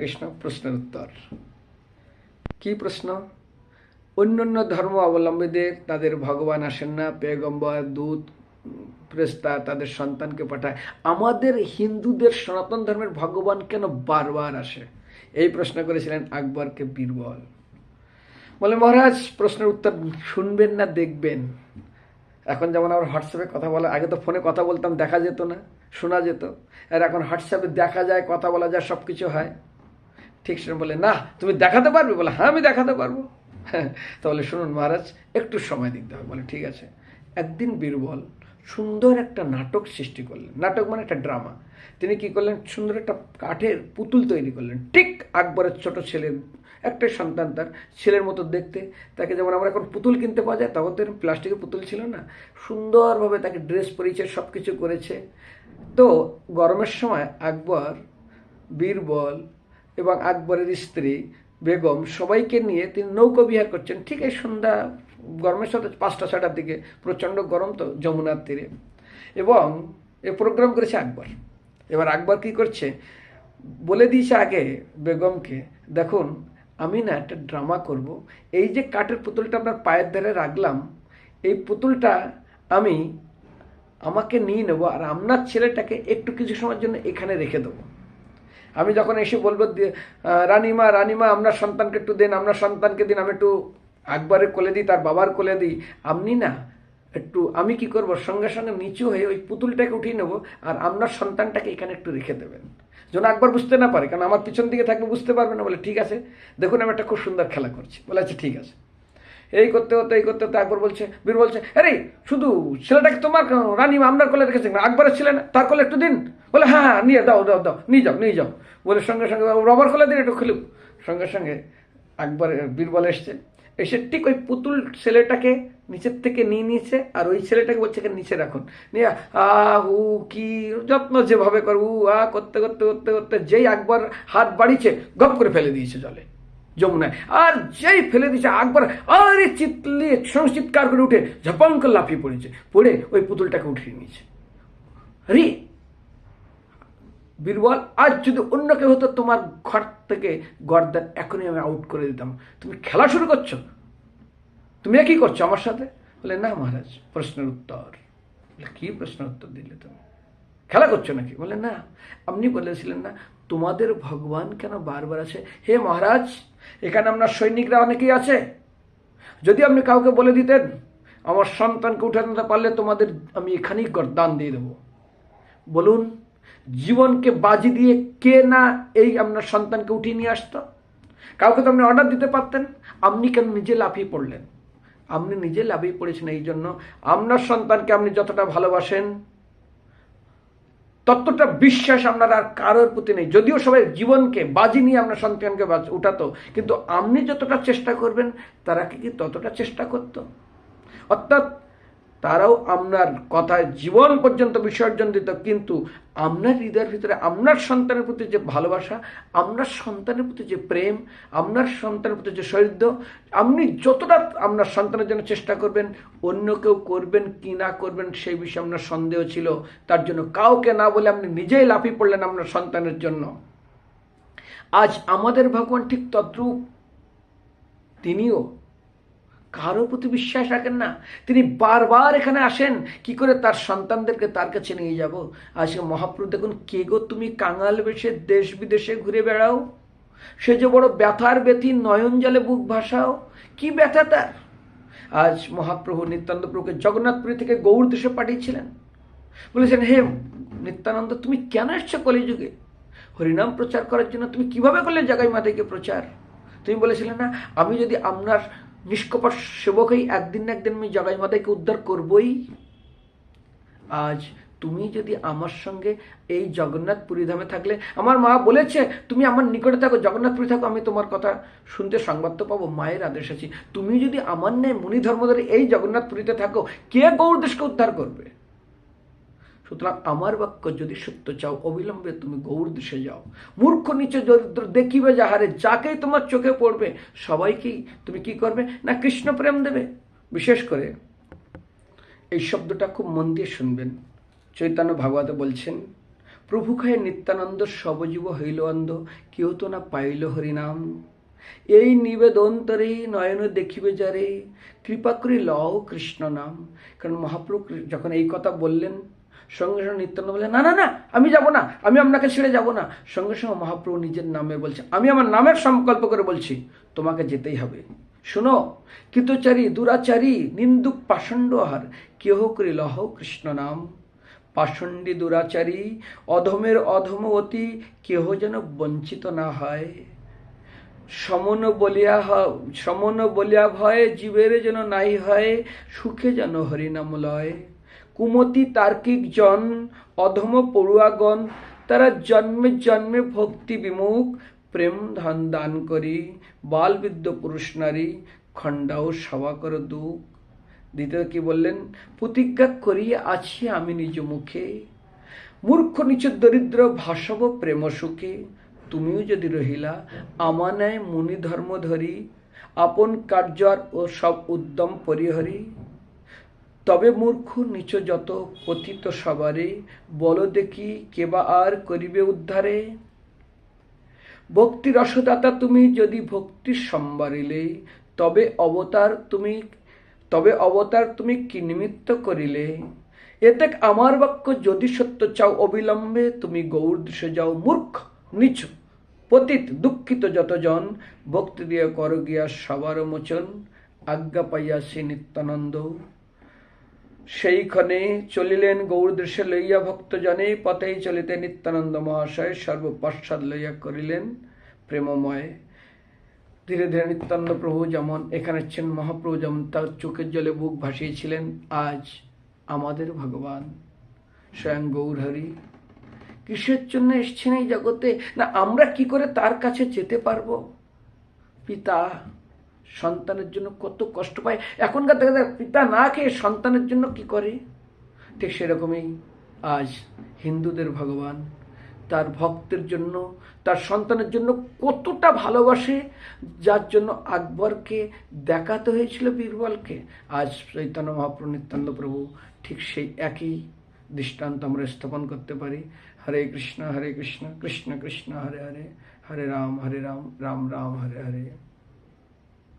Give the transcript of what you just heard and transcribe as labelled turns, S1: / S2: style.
S1: কৃষ্ণ প্রশ্নের উত্তর কি প্রশ্ন অন্য অন্য ধর্ম অবলম্বীদের তাদের ভগবান আসেন না পেগম্বর দূত প্রেস্তা তাদের সন্তানকে পাঠায় আমাদের হিন্দুদের সনাতন ধর্মের ভগবান কেন বারবার আসে এই প্রশ্ন করেছিলেন আকবরকে বীরবল বলে মহারাজ প্রশ্নের উত্তর শুনবেন না দেখবেন এখন যেমন আমার হোয়াটসঅ্যাপে কথা বলা আগে তো ফোনে কথা বলতাম দেখা যেত না শোনা যেত আর এখন হোয়াটসঅ্যাপে দেখা যায় কথা বলা যায় সব কিছু হয় ঠিক সেরকম বলে না তুমি দেখাতে পারবে বলে হ্যাঁ আমি দেখাতে পারবো তাহলে শুনুন মহারাজ একটু সময় দিতে হবে বলে ঠিক আছে একদিন বীরবল সুন্দর একটা নাটক সৃষ্টি করলেন নাটক মানে একটা ড্রামা তিনি কি করলেন সুন্দর একটা কাঠের পুতুল তৈরি করলেন ঠিক আকবরের ছোট ছেলের একটাই সন্তান তার ছেলের মতো দেখতে তাকে যেমন আমরা এখন পুতুল কিনতে পাওয়া যায় তখন তো প্লাস্টিকের পুতুল ছিল না সুন্দরভাবে তাকে ড্রেস পরিয়েছে সব কিছু করেছে তো গরমের সময় আকবর বীরবল এবং আকবরের স্ত্রী বেগম সবাইকে নিয়ে তিনি নৌকো বিহার করছেন ঠিক এই সন্ধ্যা গরমের সাথে পাঁচটা ছটার দিকে প্রচণ্ড গরম তো যমুনার তীরে এবং এ প্রোগ্রাম করেছে আকবর এবার আকবর কি করছে বলে দিয়েছে আগে বেগমকে দেখুন আমি না একটা ড্রামা করব। এই যে কাঠের পুতুলটা আপনার পায়ের ধারে রাখলাম এই পুতুলটা আমি আমাকে নিয়ে নেবো আর আপনার ছেলেটাকে একটু কিছু সময়ের জন্য এখানে রেখে দেবো আমি যখন এসে বলবো রানিমা রানিমা আমরা সন্তানকে একটু দেন আমরা সন্তানকে দিন আমি একটু আকবরের কোলে দিই তার বাবার কোলে দিই আপনি না একটু আমি কি করব সঙ্গে সঙ্গে নিচু হয়ে ওই পুতুলটাকে উঠিয়ে নেব আর আপনার সন্তানটাকে এখানে একটু রেখে দেবেন যেন একবার বুঝতে না পারে কারণ আমার পিছন দিকে থাকবে বুঝতে পারবে না বলে ঠিক আছে দেখুন আমি একটা খুব সুন্দর খেলা করছি বলে আচ্ছা ঠিক আছে এই করতে হতো এই করতে হতো আকবর বলছে বীর বলছে আরে শুধু ছেলেটাকে তোমার রানী আমরা কোলে রেখেছে আকবরের ছেলে না তার কোলে একটু দিন বলে হ্যাঁ, হ্যাঁ নিয়ে দাও দাও দাও নিয়ে যাও নিয়ে যাও বলে সঙ্গে সঙ্গে রবার কোলে দিন একটু খুলুক সঙ্গে সঙ্গে আকবর বীরবল এসছে এসে ঠিক ওই পুতুল ছেলেটাকে নিচের থেকে নিয়ে নিয়েছে আর ওই ছেলেটাকে বলছে এখানে নিচে রাখুন নিয়ে আ হু কি যত্ন যেভাবে কর উ আ করতে করতে করতে করতে যেই একবার হাত বাড়িছে গপ করে ফেলে দিয়েছে জলে যমুনায় আর যেই ফেলে দিয়েছে আকবর আরে চিতলে সংচিৎকার করে উঠে ঝপঙ্ক লাফিয়ে পড়েছে পড়ে ওই পুতুলটাকে উঠিয়ে নিয়েছে আরে বীরবল আজ যদি অন্য কেউ হতো তোমার ঘর থেকে গর্দার এখনই আমি আউট করে দিতাম তুমি খেলা শুরু করছো তুমি কি করছো আমার সাথে বলে না মহারাজ প্রশ্নের উত্তর বলে প্রশ্নের উত্তর দিলে তুমি খেলা করছো নাকি বলে না আপনি বলেছিলেন না তোমাদের ভগবান কেন বারবার আছে হে মহারাজ এখানে আপনার সৈনিকরা অনেকেই আছে যদি আপনি কাউকে বলে দিতেন আমার সন্তানকে উঠে আনতে পারলে তোমাদের আমি এখানেই গরদান দিয়ে দেব বলুন জীবনকে বাজি দিয়ে কে না এই আপনার সন্তানকে উঠিয়ে নিয়ে আসতো কাউকে তো আপনি অর্ডার দিতে পারতেন আপনি কেন নিজে লাফিয়ে পড়লেন আপনি নিজে লাভেই পড়েছেন এই জন্য আপনার সন্তানকে আপনি যতটা ভালোবাসেন ততটা বিশ্বাস আপনার আর কারোর প্রতি নেই যদিও সবাই জীবনকে বাজি নিয়ে আপনার সন্তানকে উঠাতো কিন্তু আপনি যতটা চেষ্টা করবেন তারা কি ততটা চেষ্টা করত অর্থাৎ তারাও আপনার কথায় জীবন পর্যন্ত বিসর্জন দিত কিন্তু আপনার হৃদয়ের ভিতরে আপনার সন্তানের প্রতি যে ভালোবাসা আপনার সন্তানের প্রতি যে প্রেম আপনার সন্তানের প্রতি যে সৈর্য আপনি যতটা আপনার সন্তানের জন্য চেষ্টা করবেন অন্য কেউ করবেন কি না করবেন সেই বিষয়ে আপনার সন্দেহ ছিল তার জন্য কাউকে না বলে আপনি নিজেই লাফিয়ে পড়লেন আপনার সন্তানের জন্য আজ আমাদের ভগবান ঠিক তদ্রূপ তিনিও কারো প্রতি বিশ্বাস রাখেন না তিনি বারবার এখানে আসেন কি করে তার সন্তানদেরকে তার কাছে নিয়ে যাব আজকে মহাপ্রভু দেখুন কে গো তুমি কাঙাল বেশে দেশ বিদেশে ঘুরে বেড়াও সে যে বড় ব্যথার ব্যথি নয়ন জলে বুক ভাসাও কি ব্যথা তার আজ মহাপ্রভু নিত্যানন্দ প্রভুকে জগন্নাথপুরী থেকে গৌর দেশে পাঠিয়েছিলেন বলেছেন হে নিত্যানন্দ তুমি কেন এসছো কলিযুগে হরিনাম প্রচার করার জন্য তুমি কিভাবে করলে জাগাই মাতাকে প্রচার তুমি বলেছিলে না আমি যদি আপনার নিষ্কপট সেবকেই একদিন না একদিন আমি জগাই মাতাকে উদ্ধার করবই আজ তুমি যদি আমার সঙ্গে এই জগন্নাথ পুরীধামে থাকলে আমার মা বলেছে তুমি আমার নিকটে থাকো জগন্নাথ পুরী থাকো আমি তোমার কথা শুনতে সংবাদ তো পাবো মায়ের আদেশ আছে তুমি যদি আমার ন্যায় মুনি ধর্মদের এই জগন্নাথ পুরীতে থাকো কে গৌরদেশকে উদ্ধার করবে সুতরাং আমার বাক্য যদি সত্য চাও অবিলম্বে তুমি গৌর দেশে যাও মূর্খ নিচে দরিদ্র দেখিবে যাহারে যাকেই তোমার চোখে পড়বে সবাইকেই তুমি কি করবে না কৃষ্ণ প্রেম দেবে বিশেষ করে এই শব্দটা খুব মন দিয়ে শুনবেন চৈতন্য ভাগবত বলছেন প্রভু খায় নিত্যানন্দ সবজীব হইল অন্ধ কেউ তো না পাইল হরিনাম এই নিবেদন তরে দেখিবে যারে কৃপা করে লও কৃষ্ণ নাম কারণ মহাপ্রভু যখন এই কথা বললেন সঙ্গে সঙ্গে নিত্যানন্দ বলছে না না না আমি যাব না আমি আপনাকে ছেড়ে যাব না সঙ্গে সঙ্গে মহাপ্রভু নিজের নামে বলছে আমি আমার নামের সংকল্প করে বলছি তোমাকে যেতেই হবে শুনো কৃতচারী দুরাচারী নিন্দুক পাষণ্ড আহার কেহ করি লহ কৃষ্ণ নাম পাষণ্ডী দুরাচারী অধমের অধম অতি কেহ যেন বঞ্চিত না হয় সমন বলিয়া সমন বলিয়া ভয়ে জীবের যেন নাই হয় সুখে যেন হরিনাম লয় কুমতি তার্কিকজন অধম পড়ুয়াগণ তারা জন্মে জন্মে ভক্তি বিমুখ প্রেম ধান দান করি বালবিদ্য পুরুষ নারী খণ্ডাও সভা কর দুঃখ দ্বিতীয় কি বললেন প্রতিজ্ঞা করি আছি আমি নিজ মুখে মূর্খ নিচ দরিদ্র ভাসব প্রেম সুখে তুমিও যদি রহিলা আমানায় মুনি ধর্ম ধরি আপন কার্য ও সব উদ্যম পরিহরি তবে মূর্খ নিচ যত পতিত সবারে বল দেখি কেবা আর করিবে উদ্ধারে ভক্তি রসদাতা তুমি যদি ভক্তির সম্বারিলে তবে অবতার তুমি তবে অবতার তুমি কি নিমিত্ত করিলে এতে আমার বাক্য যদি সত্য চাও অবিলম্বে তুমি গৌর দিশে যাও মূর্খ নিচ পতিত দুঃখিত যতজন ভক্তি দিয়ে কর গিয়া সবার মোচন আজ্ঞা পাইয়া সে নিত্যানন্দ সেইক্ষণে চলিলেন গৌরদৃশ্যে লইয়া ভক্তজনে পথেই চলিতে নিত্যানন্দ মহাশয় সর্বপশ্চাৎ লইয়া করিলেন প্রেমময় ধীরে ধীরে নিত্যানন্দ প্রভু যেমন এখানে ছিলেন মহাপ্রভু যেমন তার চোখের জলে বুক ভাসিয়েছিলেন আজ আমাদের ভগবান স্বয়ং গৌরহরি কিসের জন্য এসছেন এই জগতে না আমরা কি করে তার কাছে যেতে পারবো পিতা সন্তানের জন্য কত কষ্ট পায় এখনকার দেখা যায় পিতা না খেয়ে সন্তানের জন্য কি করে ঠিক সেরকমই আজ হিন্দুদের ভগবান তার ভক্তের জন্য তার সন্তানের জন্য কতটা ভালোবাসে যার জন্য আকবরকে দেখাতে হয়েছিল বীরবলকে আজ চৈতন্য মহাপ্রভু নিত্যান্ত প্রভু ঠিক সেই একই দৃষ্টান্ত আমরা স্থাপন করতে পারি হরে কৃষ্ণ হরে কৃষ্ণ কৃষ্ণ কৃষ্ণ হরে হরে হরে রাম হরে রাম রাম রাম হরে হরে